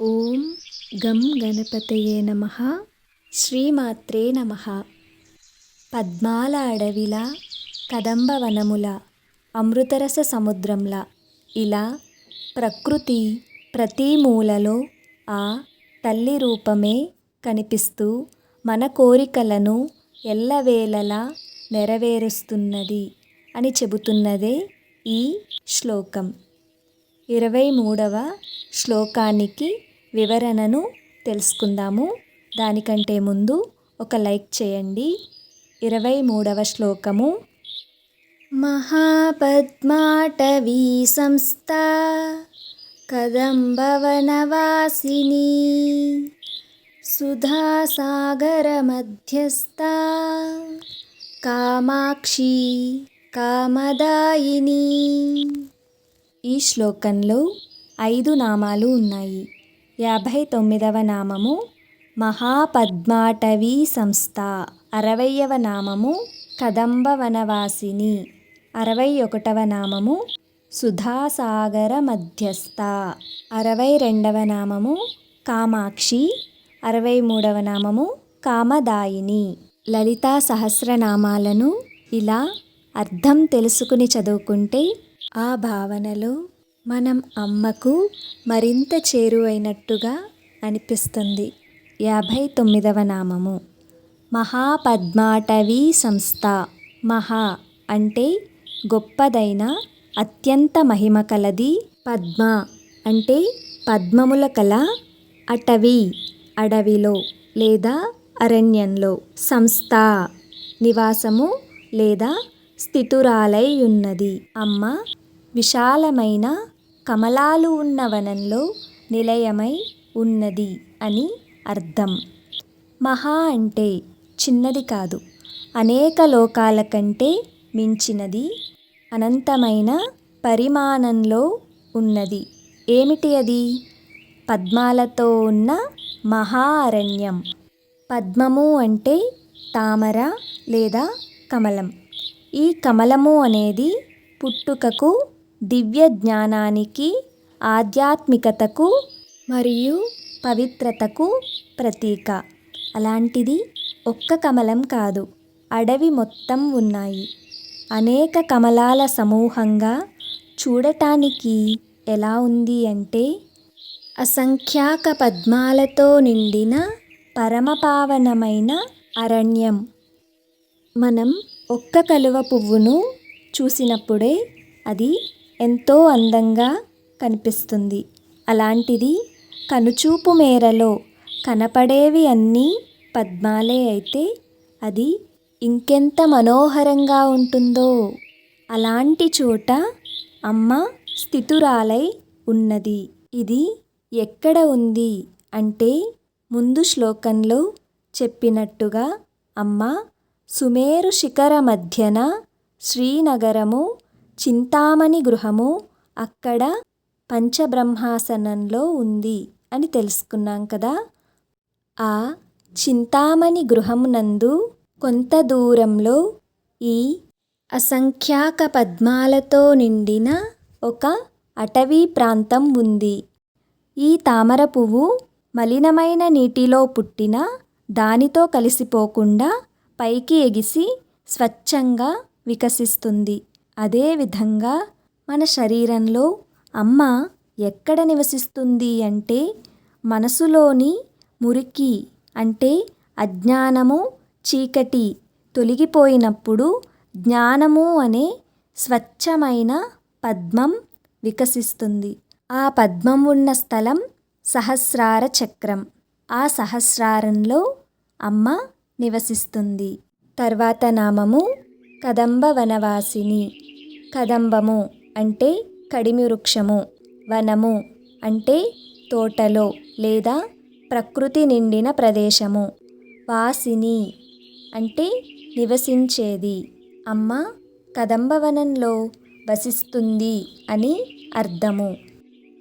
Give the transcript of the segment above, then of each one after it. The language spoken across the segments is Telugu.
ఓం గం గణపతయే నమ. శ్రీమాత్రే నమ. పద్మాల అడవిలా కదంబవనముల అమృతరస సముద్రంలా ఇలా ప్రకృతి ప్రతి మూలలో ఆ తల్లి రూపమే కనిపిస్తూ మన కోరికలను ఎల్లవేళలా నెరవేరుస్తున్నది అని చెబుతున్నదే ఈ శ్లోకం. ఇరవై మూడవ శ్లోకానికి వివరణను తెలుసుకుందాము. దానికంటే ముందు ఒక లైక్ చేయండి. ఇరవై మూడవ శ్లోకము. మహాపద్మాటవీ సంస్థ కదంబవనవాసిని సుధాసాగర మధ్యస్థ కామాక్షి కామదాయిని. ఈ శ్లోకంలో ఐదు నామాలు ఉన్నాయి. యాభై తొమ్మిదవ నామము మహాపద్మాటవీ సంస్థ. అరవయవ నామము కదంబ వనవాసిని అరవై ఒకటవ నామము సుధాసాగర మధ్యస్థ. అరవై రెండవ నామము కామాక్షి. అరవై మూడవ నామము కామదాయిని. లలితా సహస్రనామాలను ఇలా అర్థం తెలుసుకుని చదువుకుంటే ఆ భావనలో మనం అమ్మకు మరింత చేరువైనట్టుగా అనిపిస్తుంది. యాభై తొమ్మిదవ నామము. మహాపద్మాటవీ సంస్థ. మహా అంటే గొప్పదైన అత్యంత మహిమ కలది పద్మ అంటే పద్మముల కల అటవీ అడవిలో లేదా అరణ్యంలో. సంస్థ నివాసము లేదా స్థితురాలై ఉన్నది అమ్మ విశాలమైన కమలాలు ఉన్న వనంలో నిలయమై ఉన్నది అని అర్థం. మహా అంటే చిన్నది కాదు. అనేక లోకాల కంటే మించినది అనంతమైన పరిమాణంలో ఉన్నది. ఏమిటి అది? పద్మాలతో ఉన్న మహా అరణ్యం. పద్మము అంటే తామర లేదా కమలం. ఈ కమలము అనేది పుట్టుకకు దివ్య జ్ఞానానికి ఆధ్యాత్మికతకు మరియు పవిత్రతకు ప్రతీక. అలాంటిది ఒక్క కమలం కాదు అడవి మొత్తం ఉన్నాయి. అనేక కమలాల సమూహంగా చూడటానికి ఎలా ఉంది అంటే అసంఖ్యాక పద్మాలతో నిండిన పరమపావనమైన అరణ్యం. మనం ఒక్క కలువ పువ్వును చూసినప్పుడే అది ఎంతో అందంగా కనిపిస్తుంది. అలాంటిది కనుచూపు మేరలో కనపడేవి అన్నీ పద్మాలే అయితే అది ఇంకెంత మనోహరంగా ఉంటుందో. అలాంటి చోట అమ్మ స్థితురాలై ఉన్నది. ఇది ఎక్కడ ఉంది అంటే ముందు శ్లోకంలో చెప్పినట్టుగా అమ్మ సుమేరు శిఖర మధ్యన శ్రీనగరము చింతామణి గృహము అక్కడ పంచబ్రహ్మాసనంలో ఉంది అని తెలుసుకున్నాం కదా. ఆ చింతామణి గృహమునందు కొంత దూరంలో ఈ అసంఖ్యాక పద్మాలతో నిండిన ఒక అటవీ ప్రాంతం ఉంది. ఈ తామర పువ్వు మలినమైన నీటిలో పుట్టిన దానితో కలిసిపోకుండా పైకి ఎగిసి స్వచ్ఛంగా వికసిస్తుంది. అదేవిధంగా మన శరీరంలో అమ్మ ఎక్కడ నివసిస్తుంది అంటే మనసులోని మురికి అంటే అజ్ఞానము చీకటి తొలగిపోయినప్పుడు జ్ఞానము అనే స్వచ్ఛమైన పద్మం వికసిస్తుంది. ఆ పద్మం ఉన్న స్థలం సహస్రార చక్రం. ఆ సహస్రారంలో అమ్మ నివసిస్తుంది. తర్వాత నామము కదంబ వనవాసిని కదంబము అంటే కడిమి వృక్షము వనము అంటే తోటలో లేదా ప్రకృతి నిండిన ప్రదేశము. వాసిని అంటే నివసించేది. అమ్మ కదంబవనంలో వసిస్తుంది అని అర్థము.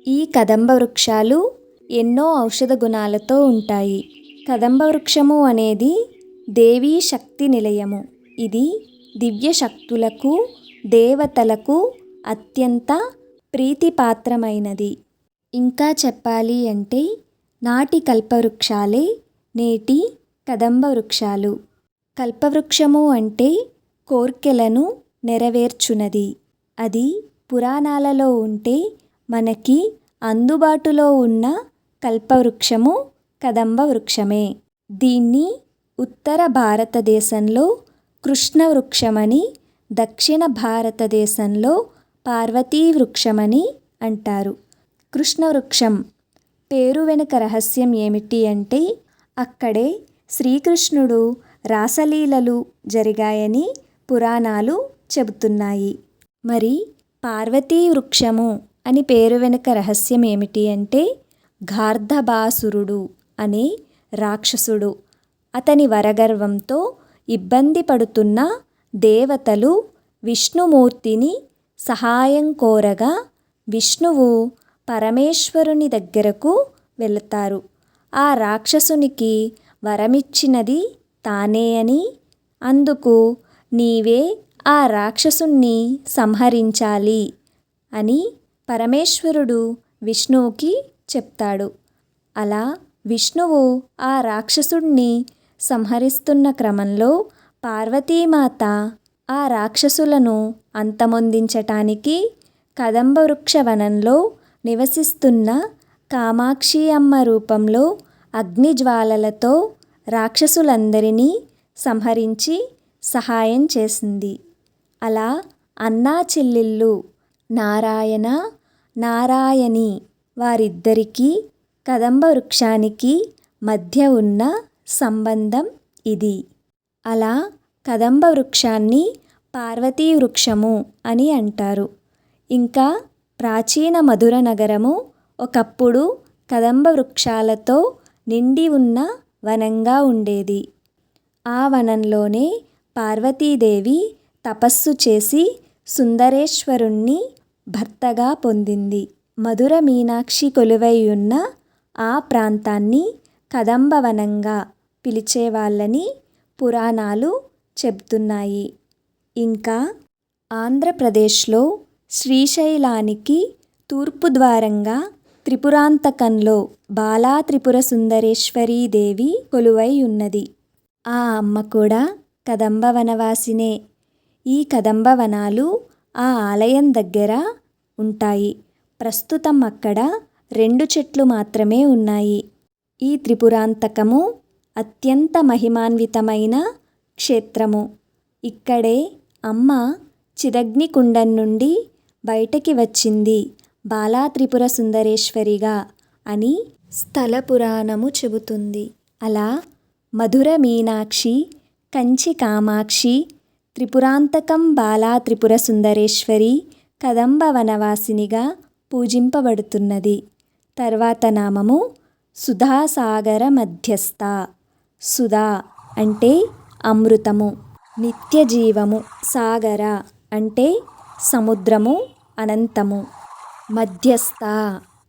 ఈ కదంబ వృక్షాలు ఎన్నో ఔషధ గుణాలతో ఉంటాయి. కదంబ వృక్షము అనేది దేవీ శక్తి నిలయము. ఇది దివ్య శక్తులకు దేవతలకు అత్యంత ప్రీతిపాత్రమైనది. ఇంకా చెప్పాలి అంటే నాటి కల్పవృక్షాలే నేటి కదంబ వృక్షాలు కల్పవృక్షము అంటే కోర్కెలను నెరవేర్చునది. అది పురాణాలలో ఉంటే మనకి అందుబాటులో ఉన్న కల్పవృక్షము కదంబ వృక్షమే దీన్ని ఉత్తర భారతదేశంలో కృష్ణ వృక్షమని దక్షిణ భారతదేశంలో పార్వతీ వృక్షమని అంటారు. కృష్ణ వృక్షం పేరు వెనుక రహస్యం ఏమిటి అంటే అక్కడే శ్రీకృష్ణుడు రాసలీలలు జరిగాయని పురాణాలు చెబుతున్నాయి. మరి పార్వతీ వృక్షము అని పేరు వెనుక రహస్యం ఏమిటి అంటే గార్ధబాసురుడు అనే రాక్షసుడు అతని వరగర్వంతో ఇబ్బంది పడుతున్న దేవతలు విష్ణుమూర్తిని సహాయం కోరగా విష్ణువు పరమేశ్వరుని దగ్గరకు వెళతారు. ఆ రాక్షసునికి వరమిచ్చినది తానే అని. అందుకు నీవే ఆ రాక్షసుణ్ణి సంహరించాలి అని పరమేశ్వరుడు విష్ణువుకి చెప్తాడు. అలా విష్ణువు ఆ రాక్షసుణ్ణి సంహరిస్తున్న క్రమంలో పార్వతీమాత ఆ రాక్షసులను అంతమొందించటానికి కదంబ వృక్ష వనంలో నివసిస్తున్న కామాక్షి అమ్మ రూపంలో అగ్నిజ్వాలలతో రాక్షసులందరినీ సంహరించి సహాయం చేసింది. అలా అన్నా చెల్లెళ్ళు నారాయణ నారాయణి వారిద్దరికీ కదంబ వృక్షానికి మధ్య ఉన్న సంబంధం ఇది. అలా కదంబ వృక్షాన్ని పార్వతీ వృక్షము అని అంటారు. ఇంకా ప్రాచీన మధుర నగరము ఒకప్పుడు కదంబ వృక్షాలతో నిండి ఉన్న వనంగా ఉండేది. ఆ వనంలోనే పార్వతీదేవి తపస్సు చేసి సుందరేశ్వరుణ్ణి భర్తగా పొందింది. మధుర మీనాక్షి కొలువై ఉన్న ఆ ప్రాంతాన్ని కదంబవనంగా పిలిచేవాళ్ళని పురాణాలు చెబుతున్నాయి. ఇంకా ఆంధ్రప్రదేశ్లో శ్రీశైలానికి తూర్పు ద్వారంగా త్రిపురాంతకంలో బాలా త్రిపుర సుందరేశ్వరీ దేవి కొలువై ఉన్నది. ఆ అమ్మ కూడా కదంబ వనవాసినే. ఈ కదంబ వనాలు ఆ ఆలయం దగ్గర ఉంటాయి. ప్రస్తుతం అక్కడ రెండు చెట్లు మాత్రమే ఉన్నాయి. ఈ త్రిపురాంతకము అత్యంత మహిమాన్వితమైన క్షేత్రము. ఇక్కడే అమ్మ చిదగ్నికుండం నుండి బయటకి వచ్చింది. బాలా త్రిపుర సుందరేశ్వరిగా అని స్థల పురాణము చెబుతుంది. అలా మధుర మీనాక్షి కంచి కామాక్షి త్రిపురాంతకం బాలా త్రిపుర సుందరేశ్వరి కదంబ వనవాసినిగా పూజింపబడుతున్నది. తర్వాత నామము సుధాసాగర మధ్యస్థ. సుధా అంటే అమృతము నిత్య జీవము సాగర అంటే సముద్రము అనంతము. మధ్యస్థ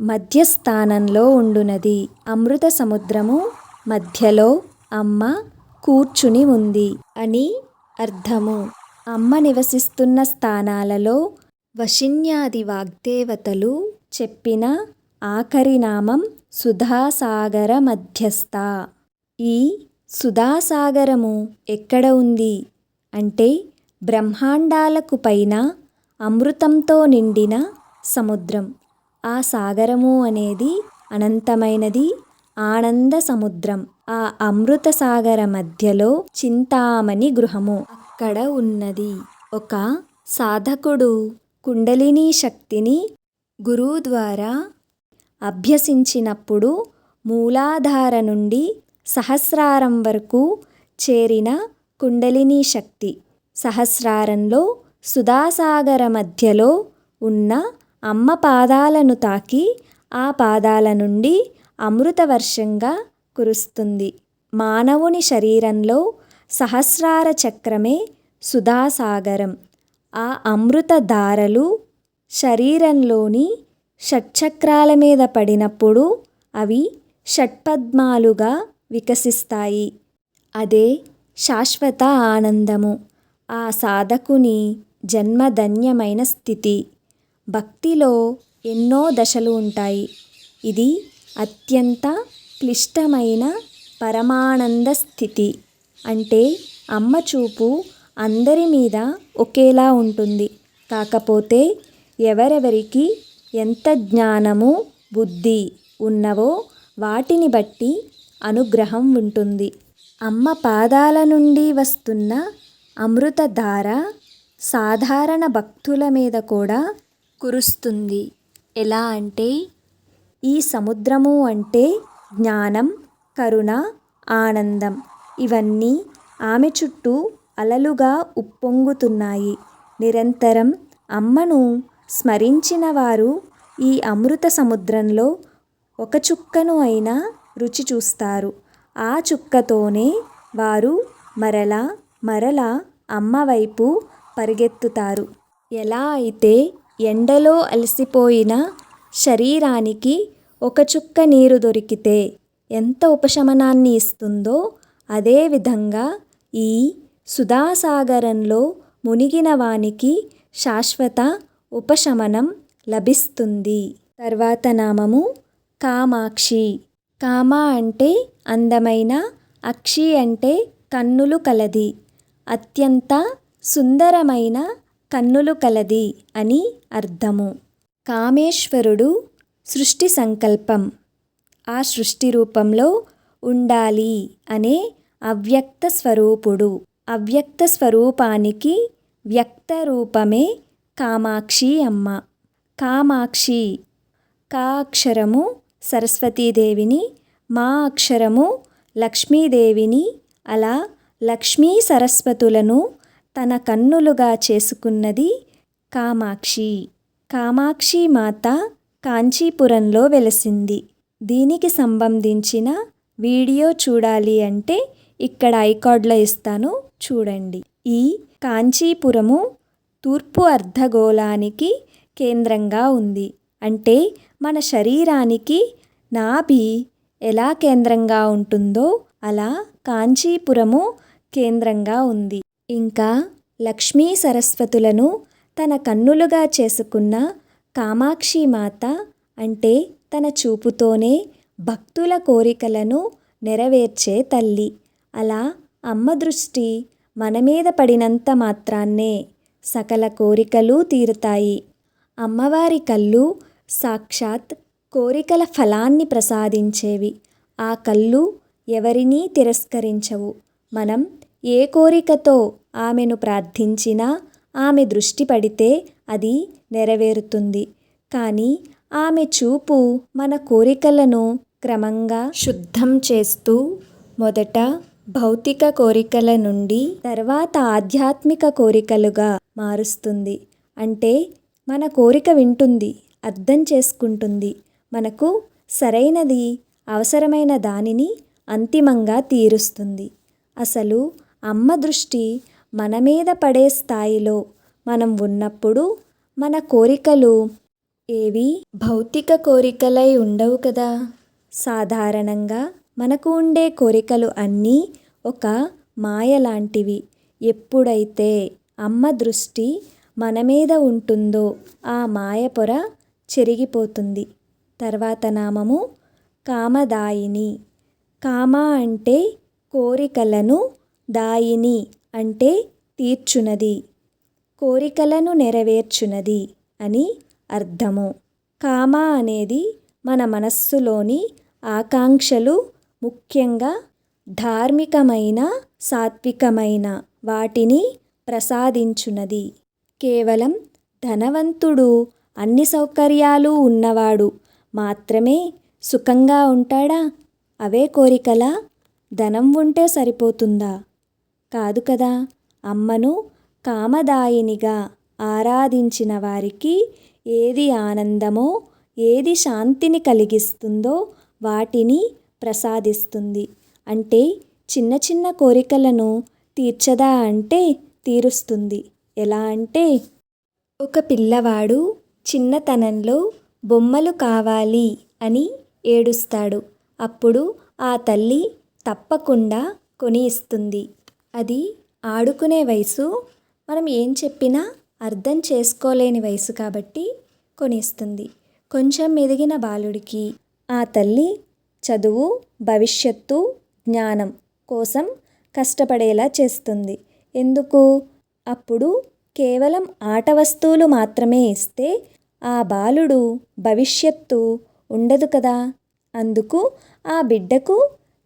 మధ్యస్థానంలో ఉండునది. అమృత సముద్రము మధ్యలో అమ్మ కూర్చుని ఉంది అని అర్థము. అమ్మ నివసిస్తున్న స్థానాలలో వశిన్యాది వాగ్దేవతలు చెప్పిన ఆఖరి నామం సుధాసాగర మధ్యస్థ. ఈ సుధాసాగరము ఎక్కడ ఉంది? అంటే బ్రహ్మాండాలకు పైన అమృతంతో నిండిన సముద్రం. ఆ సాగరము అనేది అనంతమైనది ఆనంద సముద్రం. ఆ అమృత సాగర మధ్యలో చింతామణి గృహము అక్కడ ఉన్నది. ఒక సాధకుడు కుండలిని శక్తిని గురువు ద్వారా అభ్యసించినప్పుడు మూలాధార నుండి సహస్రారం వరకు చేరిన కుండలిని శక్తి. సహస్రారంలో సుధాసాగర మధ్యలో ఉన్న అమ్మ పాదాలను తాకి ఆ పాదాల నుండి అమృత వర్షంగా కురుస్తుంది. మానవుని శరీరంలో సహస్రార చక్రమే సుధాసాగరం. ఆ అమృత ధారలు శరీరంలోని షట్చక్రాల మీద పడినప్పుడు అవి షట్పద్మాలుగా వికసిస్తాయి. అదే శాశ్వత ఆనందము. ఆ సాధకుని జన్మధన్యమైన స్థితి. భక్తిలో ఎన్నో దశలు ఉంటాయి. ఇది అత్యంత క్లిష్టమైన పరమానంద స్థితి. అంటే అమ్మ చూపు అందరి మీద ఒకేలా ఉంటుంది. కాకపోతే ఎవరెవరికి ఎంత జ్ఞానము బుద్ధి ఉన్నవో వాటిని బట్టి అనుగ్రహం ఉంటుంది. అమ్మ పాదాల నుండి వస్తున్న అమృతధార సాధారణ భక్తుల మీద కూడా కురుస్తుంది. ఎలా అంటే ఈ సముద్రము అంటే జ్ఞానం కరుణ ఆనందం. ఇవన్నీ ఆమె చుట్టూ అలలుగా ఉప్పొంగుతున్నాయి. నిరంతరం అమ్మను స్మరించిన వారు ఈ అమృత సముద్రంలో ఒక చుక్కను అయినా రుచి చూస్తారు. ఆ చుక్కతోనే వారు మరలా మరలా అమ్మ వైపు పరిగెత్తుతారు. ఎలా అయితే ఎండలో అలసిపోయిన శరీరానికి ఒక చుక్క నీరు దొరికితే ఎంత ఉపశమనాన్ని ఇస్తుందో అదేవిధంగా ఈ సుధాసాగరంలో మునిగిన వానికి శాశ్వత ఉపశమనం లభిస్తుంది. తర్వాత నామము కామాక్షి. కామ అంటే అందమైన అక్షి అంటే కన్నులు కలది అత్యంత సుందరమైన కన్నులు కలది అని అర్థము. కామేశ్వరుడు సృష్టి సంకల్పం. ఆ సృష్టి రూపంలో ఉండాలి అనే అవ్యక్త స్వరూపుడు. అవ్యక్త స్వరూపానికి వ్యక్త రూపమే కామాక్షి అమ్మ. కామాక్షి కా అక్షరము సరస్వతీదేవిని మా అక్షరము లక్ష్మీదేవిని అలా లక్ష్మీ సరస్వతులను తన కన్నులుగా చేసుకున్నది కామాక్షి. కామాక్షి మాత కాంచీపురంలో వెలసింది. దీనికి సంబంధించిన వీడియో చూడాలి అంటే ఇక్కడ ఐకార్డ్లో ఇస్తాను చూడండి. ఈ కాంచీపురము తూర్పు అర్ధగోళానికి కేంద్రంగా ఉంది. అంటే మన శరీరానికి నాభి ఎలా కేంద్రంగా ఉంటుందో అలా కాంచీపురము కేంద్రంగా ఉంది. ఇంకా లక్ష్మీ సరస్వతులను తన కన్నులుగా చేసుకున్న కామాక్షి మాత అంటే తన చూపుతోనే భక్తుల కోరికలను నెరవేర్చే తల్లి. అలా అమ్మ దృష్టి మన మీద పడినంత మాత్రాన్నే సకల కోరికలు తీరుతాయి. అమ్మవారి కళ్ళు సాక్షాత్ కోరికల ఫలాన్ని ప్రసాదించేవి. ఆ కళ్ళు ఎవరినీ తిరస్కరించవు. మనం ఏ కోరికతో ఆమెను ప్రార్థించినా ఆమె దృష్టి పడితే అది నెరవేరుతుంది. కానీ ఆమె చూపు మన కోరికలను క్రమంగా శుద్ధం చేస్తూ మొదట భౌతిక కోరికల నుండి తర్వాత ఆధ్యాత్మిక కోరికలుగా మారుస్తుంది. అంటే మన కోరిక వింటుంది. అర్థం చేసుకుంటుంది. మనకు సరైనది అవసరమైన దానిని అంతిమంగా తీరుస్తుంది. అసలు అమ్మ దృష్టి మన మీద పడే స్థాయిలో మనం ఉన్నప్పుడు మన కోరికలు ఏవి? భౌతిక కోరికలై ఉండవు కదా. సాధారణంగా మనకు ఉండే కోరికలు అన్నీ ఒక మాయ లాంటివి. ఎప్పుడైతే అమ్మ దృష్టి మన మీద ఉంటుందో ఆ మాయ పొర చెరిగిపోతుంది. తర్వాత నామము కామదాయిని. కామ అంటే కోరికలను దాయిని అంటే తీర్చునది. కోరికలను నెరవేర్చునది అని అర్థము. కామ అనేది మన మనస్సులోని ఆకాంక్షలు ముఖ్యంగా ధార్మికమైన సాత్వికమైన వాటిని ప్రసాదించునది. కేవలం ధనవంతుడు అన్ని సౌకర్యాలు ఉన్నవాడు. మాత్రమే సుఖంగా ఉంటాడా? అవే కోరికలా ధనం ఉంటే సరిపోతుందా? కాదు కదా అమ్మను కామదాయినిగా ఆరాధించిన వారికి ఏది ఆనందమో ఏది శాంతిని కలిగిస్తుందో వాటిని ప్రసాదిస్తుంది. అంటే చిన్న చిన్న కోరికలను తీర్చదా అంటే తీరుస్తుంది. ఎలా అంటే ఒక పిల్లవాడు చిన్నతనంలో బొమ్మలు కావాలి అని ఏడుస్తాడు. అప్పుడు ఆ తల్లి తప్పకుండా కొని ఇస్తుంది అది ఆడుకునే వయసు మనం ఏం చెప్పినా అర్థం చేసుకోలేని వయసు కాబట్టి కొనిస్తుంది కొంచెం ఎదిగిన బాలుడికి ఆ తల్లి చదువు భవిష్యత్తు జ్ఞానం కోసం కష్టపడేలా చేస్తుంది. ఎందుకు? అప్పుడు కేవలం ఆట వస్తువులు మాత్రమే ఇస్తే ఆ బాలుడు భవిష్యత్తు ఉండదు కదా. అందుకు ఆ బిడ్డకు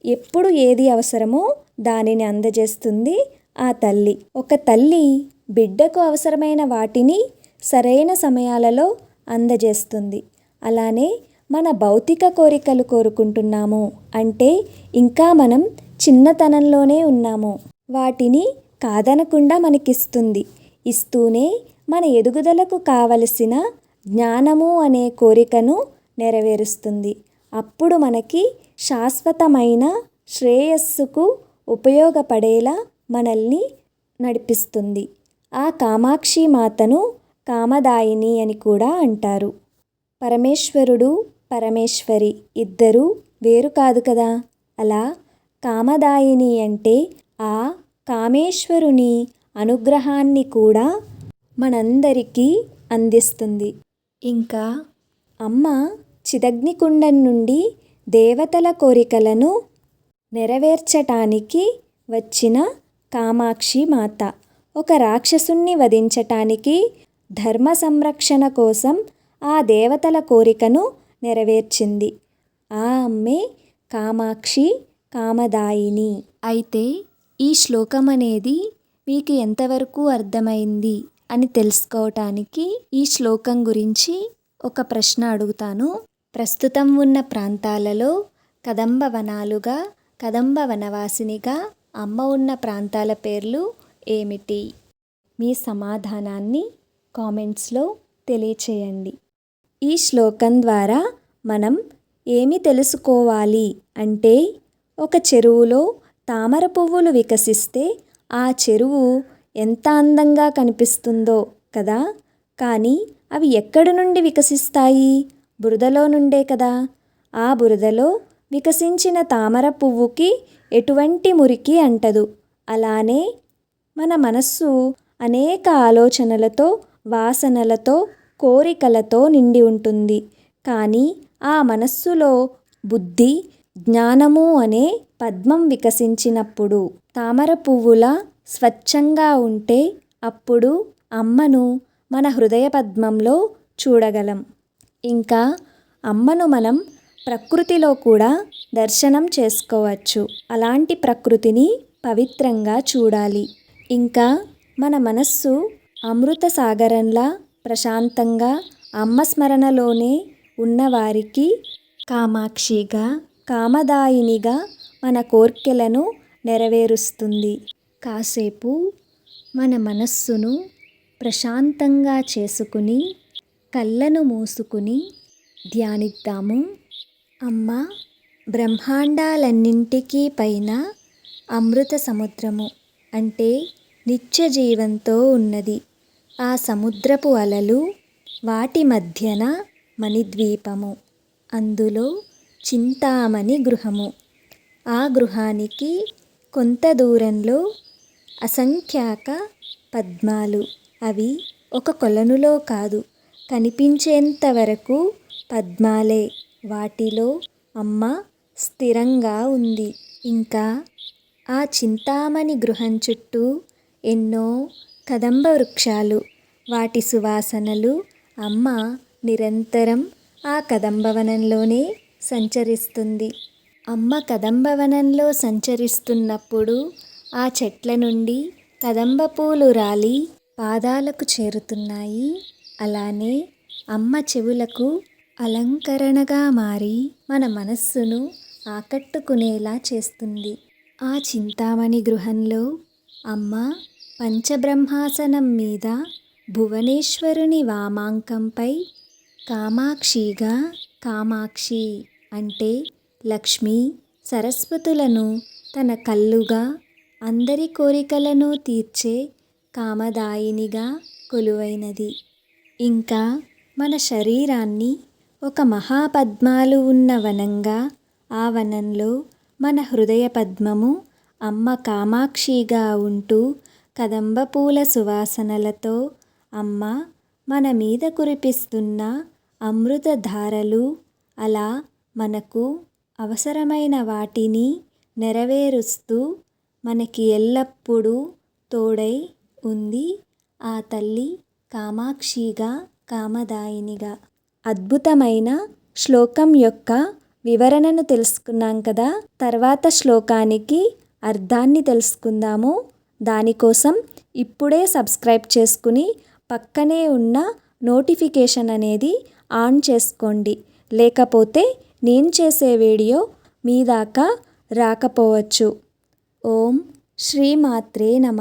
ఎప్పుడు ఏది అవసరమో దానిని అందజేస్తుంది ఆ తల్లి. ఒక తల్లి బిడ్డకు అవసరమైన వాటిని సరైన సమయాలలో అందజేస్తుంది. అలానే మన భౌతిక కోరికలు కోరుకుంటున్నాము అంటే ఇంకా మనం చిన్నతనంలోనే ఉన్నాము. వాటిని కాదనకుండా మనకిస్తుంది. ఇస్తూనే మన ఎదుగుదలకు కావలసిన జ్ఞానము అనే కోరికను నెరవేరుస్తుంది. అప్పుడు మనకి శాశ్వతమైన శ్రేయస్సుకు ఉపయోగపడేలా మనల్ని నడిపిస్తుంది. ఆ కామాక్షి మాతను కామదాయిని అని కూడా అంటారు. పరమేశ్వరుడు పరమేశ్వరి ఇద్దరూ వేరు కాదు కదా? అలా కామదాయిని అంటే ఆ కామేశ్వరుని అనుగ్రహాన్ని కూడా మనందరికీ అందిస్తుంది. ఇంకా అమ్మ చిదగ్నికుండం నుండి దేవతల కోరికలను నెరవేర్చటానికి వచ్చిన కామాక్షి మాత. ఒక రాక్షసుణ్ణి వధించటానికి ధర్మ సంరక్షణ కోసం ఆ దేవతల కోరికను నెరవేర్చింది. ఆ అమ్మే కామాక్షి కామదాయిని. అయితే ఈ శ్లోకం అనేది మీకు ఎంతవరకు అర్థమైంది? అని తెలుసుకోవటానికి ఈ శ్లోకం గురించి ఒక ప్రశ్న అడుగుతాను. ప్రస్తుతం ఉన్న ప్రాంతాలలో కదంబ వనాలుగా కదంబ వనవాసినిగా అమ్మ ఉన్న ప్రాంతాల పేర్లు ఏమిటి? మీ సమాధానాన్ని కామెంట్స్లో తెలియచేయండి. ఈ శ్లోకం ద్వారా మనం ఏమి తెలుసుకోవాలి అంటే ఒక చెరువులో తామర పువ్వులు వికసిస్తే ఆ చెరువు ఎంత అందంగా కనిపిస్తుందో కదా. కానీ అవి ఎక్కడి నుండి వికసిస్తాయి? బురదలో నుండే కదా. ఆ బురదలో వికసించిన తామర పువ్వుకి ఎటువంటి మురికి అంటదు. అలానే మన మనస్సు అనేక ఆలోచనలతో వాసనలతో కోరికలతో నిండి ఉంటుంది. కానీ ఆ మనస్సులో బుద్ధి జ్ఞానము అనే పద్మం వికసించినప్పుడు తామర పువ్వులా స్వచ్ఛంగా ఉంటే అప్పుడు అమ్మను మన హృదయ పద్మంలో చూడగలం. ఇంకా అమ్మను మనం ప్రకృతిలో కూడా దర్శనం చేసుకోవచ్చు. అలాంటి ప్రకృతిని పవిత్రంగా చూడాలి. ఇంకా మన మనస్సు అమృత సాగరంలా ప్రశాంతంగా అమ్మ స్మరణలోనే ఉన్నవారికి కామాక్షిగా కామదాయినిగా మన కోర్కెలను నెరవేరుస్తుంది. కాసేపు మన మనస్సును ప్రశాంతంగా చేసుకుని కళ్ళను మూసుకుని ధ్యానిద్దాము. అమ్మ బ్రహ్మాండాలన్నింటికీ పైన అమృత సముద్రము అంటే నిత్య జీవంతో ఉన్నది. ఆ సముద్రపు అలలు వాటి మధ్యన మణిద్వీపము. అందులో చింతామణి గృహము. ఆ గృహానికి కొంత దూరంలో అసంఖ్యాక పద్మాలు. అవి ఒక కొలనులో కాదు. కనిపించేంత వరకు పద్మాలే. వాటిలో అమ్మ స్థిరంగా ఉంది. ఇంకా ఆ చింతామణి గృహం చుట్టూ ఎన్నో కదంబ వృక్షాలు. వాటి సువాసనలు అమ్మ నిరంతరం ఆ కదంబవనంలోనే సంచరిస్తుంది. అమ్మ కదంబవనంలో సంచరిస్తున్నప్పుడు ఆ చెట్ల నుండి కదంబ పూలు రాలి పాదాలకు చేరుతున్నాయి. అలానే అమ్మ చెవులకు అలంకరణగా మారి మన మనస్సును ఆకట్టుకునేలా చేస్తుంది. ఆ చింతామణి గృహంలో అమ్మ పంచబ్రహ్మాసనం మీద భువనేశ్వరుని వామాంకంపై కామాక్షిగా కామాక్షి అంటే లక్ష్మి సరస్వతులను తన కళ్ళుగా అందరి కోరికలను తీర్చే కామదాయినిగా కొలువైనది. ఇంకా మన శరీరాన్ని ఒక మహాపద్మాలు ఉన్న వనంగా ఆ వనంలో మన హృదయ పద్మము అమ్మ కామాక్షిగా ఉంటూ కదంబ పూల సువాసనలతో అమ్మ మన మీద కురిపిస్తున్న అమృత ధారలు అలా మనకు అవసరమైన వాటిని నెరవేరుస్తూ మనకి ఎల్లప్పుడూ తోడై ఉంది ఆ తల్లి కామాక్షిగా కామదాయినిగా. అద్భుతమైన శ్లోకం యొక్క వివరణను తెలుసుకున్నాం కదా? తర్వాత శ్లోకానికి అర్థాన్ని తెలుసుకుందాము. దానికోసం ఇప్పుడే సబ్స్క్రైబ్ చేసుకుని పక్కనే ఉన్న నోటిఫికేషన్ అనేది ఆన్ చేసుకోండి. లేకపోతే నేను చేసే వీడియో మీ దాకా రాకపోవచ్చు. ఓం శ్రీమాత్రే నమ.